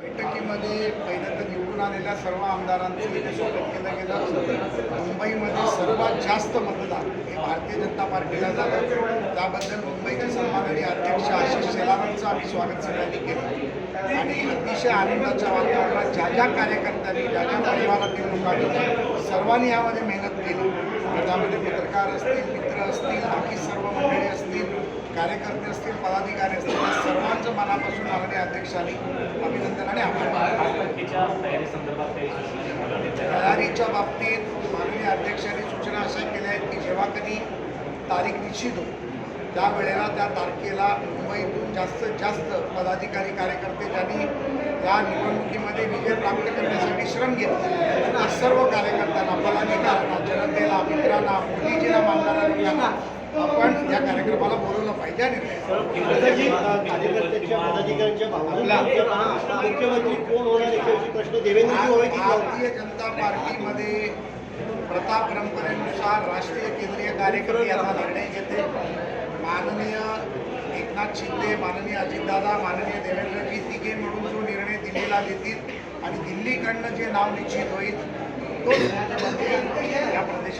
बैठकीमध्ये पहिल्यांदा निवडून आलेल्या सर्व आमदारांचं इथे स्वागत केलं गेलं मुंबईमध्ये सर्वात जास्त मतदान हे भारतीय जनता पार्टीला झालं. त्याबद्दल मुंबईचे सन्माननीय अध्यक्ष आशिष शेलारांचं आम्ही स्वागत सगळ्यांनी केलं. आणि अतिशय आनंदाच्या वातावरणात ज्या ज्या कार्यकर्त्यांनी ज्या ज्या परिवारातील लोकांनी सर्वांनी यामध्ये मेहनत केली. त्यामध्ये पत्रकार असतील मित्र असतील बाकी सर्व मंडळी असतील कार्यकर्ते असतील पदाधिकारी असतील या सर्वांचं मनापासून माननीय अध्यक्षांनी अभिनंदन आणि? तयारीच्या बाबतीत माननीय अध्यक्षांनी सूचना अशा केल्या आहेत की जेव्हा कधी तारीख निश्चित होईल त्यावेळेला त्या तारखेला मुंबईतून जास्तीत जास्त पदाधिकारी कार्यकर्ते ज्यांनी या निवडणुकीमध्ये विजय प्राप्त करण्यासाठी श्रम घेतले त्या सर्व कार्यकर्त्यांना पदाधिकाऱ्यांना जनतेला मित्रांना मोदीजीला मानणाऱ्या लोकांना आपण या कार्यक्रमाला बोलवलं पाहिजे आणि मुख्यमंत्री कोण होणार याच्याविषयी प्रश्न भारतीय जनता पार्टीमध्ये प्रथा परंपरेनुसार राष्ट्रीय केंद्रीय कार्यकर्ते याचा निर्णय घेते. माननीय एकनाथ शिंदे माननीय अजितदादा माननीय देवेंद्रजी तिघे मिळून जो निर्णय दिल्लीला देतील आणि दिल्लीकडनं जे नाव निश्चित होईल मुख्यमंत्री या प्रदेशाचा